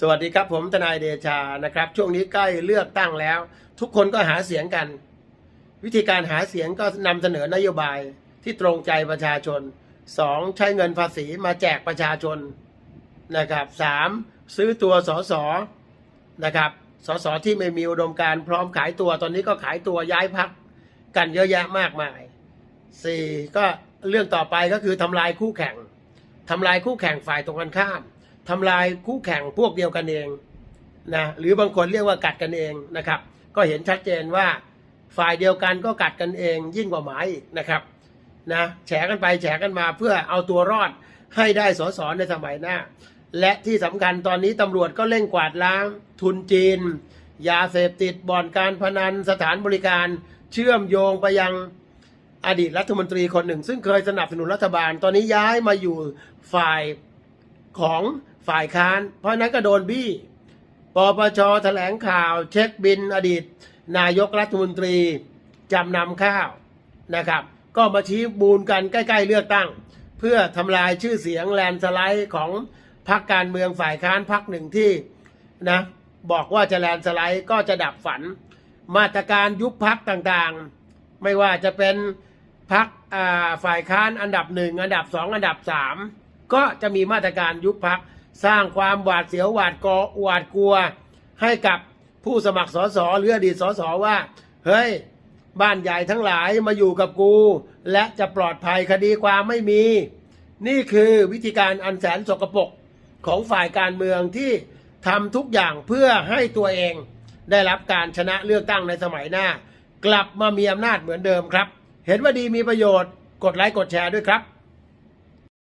สวัสดีครับผมทนายเดชานะครับ ช่วงนี้ใกล้เลือกตั้งแล้ว ทุกคนก็หาเสียงกัน วิธีการหาเสียงก็นำเสนอนโยบายที่ตรงใจประชาชนสองใช้เงินภาษีมาแจกประชาชนนะครับสามซื้อตัวสสนะครับสสที่ไม่มีอุดมการพร้อมขายตัวตอนนี้ก็ขายตัวย้ายพักกันเยอะแยะมากมายสี่ก็เรื่องต่อไปก็คือทำลายคู่แข่งทำลายคู่แข่งฝ่ายตรงกันข้าม ทำลายคู่แข่งพวกเดียวกันเองนะหรือบางคนเรียกว่ากัดกันเองนะครับ ก็เห็นชัดเจนว่าฝ่ายเดียวกันก็กัดกันเองยิ่งกว่าหมาอีกนะครับนะแฉกันไปแฉกันมาเพื่อเอาตัวรอดให้ได้สสในสมัยหน้า และที่สำคัญตอนนี้ตำรวจก็เร่งกวาดล้าง ทุนจีน ยาเสพติดบ่อนการพนันสถานบริการ เชื่อมโยงไปยังอดีตรัฐมนตรีคนหนึ่ง ซึ่งเคยสนับสนุนรัฐบาล ตอนนี้ย้ายมาอยู่ฝ่าย ของฝ่ายค้าน เพราะนั้นก็โดนบี้ปปชแถลงข่าวเช็คบินอดีต นายกรัฐมนตรีจำนำข้าวนะครับ ก็มาชี้บูนกันใกล้ ๆ เลือกตั้ง เพื่อทำลายชื่อเสียงแลนสไลด์ของพรรคการเมืองฝ่ายค้านพรรคหนึ่งที่นะบอกว่าจะแลนสไลด์ก็จะดับฝัน มาตรการยุบพักต่างๆ ไม่ว่าจะเป็นพักฝ่ายค้านอันดับหนึ่งอันดับสองอันดับสาม ก็จะมีมาตรการยุบพักสร้างความหวาดเสียวหวาดกอหวาดกลัว ให้กับผู้สมัครสสหรืออดีตสสว่า เฮ้ย บ้านใหญ่ทั้งหลายมาอยู่กับกู และจะปลอดภัยคดีความไม่มี นี่คือวิธีการอันแสนสกปรกของฝ่ายการเมืองที่ทำทุกอย่างเพื่อให้ตัวเอง ได้รับการชนะเลือกตั้งในสมัยหน้า กลับมามีอำนาจเหมือนเดิมครับ เห็นว่าดีมีประโยชน์ กดไลค์กดแชร์ด้วยครับ